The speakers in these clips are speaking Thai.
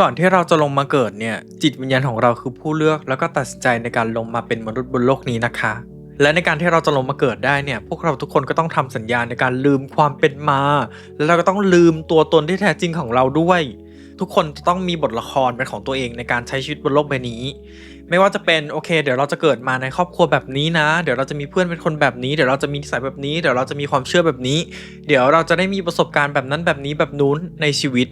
ก่อนที่เราจะลงมาเกิดเนี่ย จิตวิญญาณของเราคือผู้เลือกแล้วก็ตัดสินใจในการลงมาเป็นมนุษย์บนโลกนี้นะคะ และในการที่เราจะลงมาเกิดได้เนี่ย พวกเราทุกคนก็ต้องทำสัญญาในการลืมความเป็นมา แล้วเราก็ต้องลืมตัวตนที่แท้จริงของเราด้วย ทุกคนจะต้องมีบทละครเป็นของตัวเองในการใช้ชีวิตบนโลกใบนี้ ไม่ว่าจะเป็นโอเค เดี๋ยวเราจะเกิดมาในครอบครัวแบบนี้นะ เดี๋ยวเราจะมีเพื่อนเป็นคนแบบนี้ เดี๋ยวเราจะมีนิสัยแบบนี้ เดี๋ยวเราจะมีความเชื่อแบบนี้ เดี๋ยวเราจะได้มีประสบการณ์แบบนั้นแบบนี้แบบนู้นในชีวิต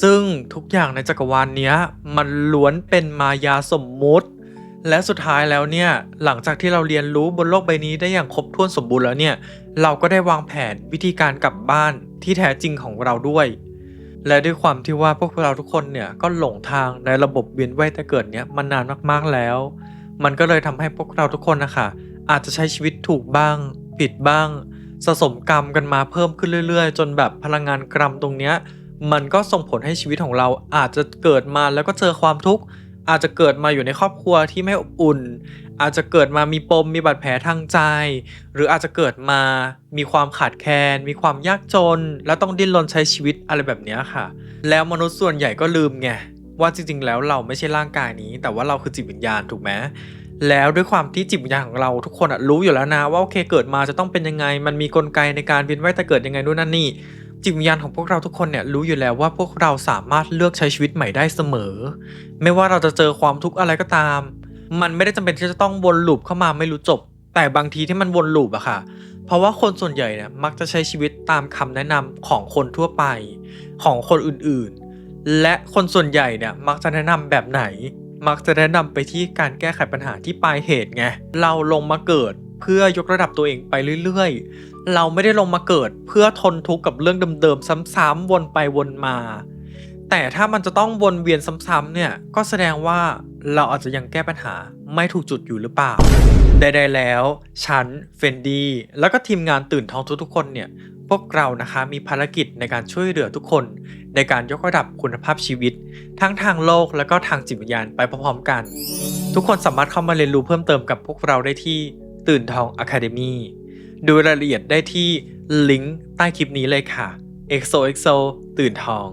ซึ่งทุกอย่างในจักรวาลเนี้ยมันล้วนเป็นมายาสมมุติ และสุดท้ายแล้วเนี่ยหลังจากที่เราเรียนรู้บนโลกใบนี้ได้อย่างครบถ้วนสมบูรณ์แล้วเนี่ยเราก็ได้วางแผนวิธีการกลับบ้านที่แท้จริงของเราด้วย และด้วยความที่ว่าพวกเราทุกคนเนี่ยก็หลงทางในระบบเวียนว่ายแต่เกิดเนี่ยมานานมากๆแล้ว มันก็เลยทำให้พวกเราทุกคนนะคะอาจจะใช้ชีวิตถูกบ้าง ผิดบ้างสะสมกรรมกันมาเพิ่มขึ้นเรื่อย ๆ จนแบบพลังงานกรรมตรงเนี้ย มันก็ส่งผลให้ชีวิตของเราอาจจะเกิดมาแล้วก็เจอความทุกข์อาจจะเกิดมาอยู่ในครอบครัวที่ไม่อบอุ่น อาจจะเกิดมามีปมมีบาดแผลทางใจ หรืออาจจะเกิดมามีความขาดแคลน มีความยากจน แล้วต้องดิ้นรนใช้ชีวิตอะไรแบบนี้ค่ะ แล้วมนุษย์ส่วนใหญ่ก็ลืมไงว่าจริงๆ แล้วเราไม่ใช่ร่างกายนี้ แต่ว่าเราคือจิตวิญญาณถูกไหมแล้วด้วยความที่จิตวิญญาณของเราทุกคนรู้อยู่แล้วนะว่าโอเคเกิดมาจะต้องเป็นยังไง มันมีกลไกในการเวียนว่ายแต่เกิดยังไงนู่นนั่นนี่ จิตวิญญาณของพวกเราทุกคนเนี่ยรู้อยู่แล้วว่าพวกเราสามารถเลือกใช้ชีวิตใหม่ได้เสมอ ไม่ว่าเราจะเจอความทุกข์อะไรก็ตาม มันไม่ได้จำเป็นที่จะต้องวนลูปเข้ามาไม่รู้จบ แต่บางทีที่มันวนลูปอะค่ะ เพราะว่าคนส่วนใหญ่เนี่ยมักจะใช้ชีวิตตามคำแนะนำของคนทั่วไป ของคนอื่นๆ และคนส่วนใหญ่เนี่ยมักจะแนะนำแบบไหน มักจะแนะนำไปที่การแก้ไขปัญหาที่ปลายเหตุไงเราลงมาเกิด เพื่อยกระดับตัวเองไปเรื่อยๆ เราไม่ได้ลงมาเกิดเพื่อทนทุกข์กับเรื่องเดิมๆ ซ้ำๆวนไปวนมา แต่ถ้ามันจะต้องวนเวียนซ้ำๆเนี่ยก็แสดงว่าเราอาจจะยังแก้ปัญหาไม่ถูกจุดอยู่หรือเปล่าใดๆแล้ว ฉันเฟนดี้แล้วก็ทีมงานตื่นท้องทุกๆคนเนี่ยพวกเรานะคะมีภารกิจในการช่วยเหลือทุกคน ในการยกระดับคุณภาพชีวิต ทั้งทางโลกและก็ทางจิตวิญญาณไปพร้อมๆกัน ทุกคนสามารถเข้ามาเรียนรู้เพิ่มเติมกับพวกเราได้ที่ ตื่นทอง Academy ดูรายละเอียดได้ที่ลิงก์ใต้คลิปนี้เลยค่ะ XOXO ตื่นทอง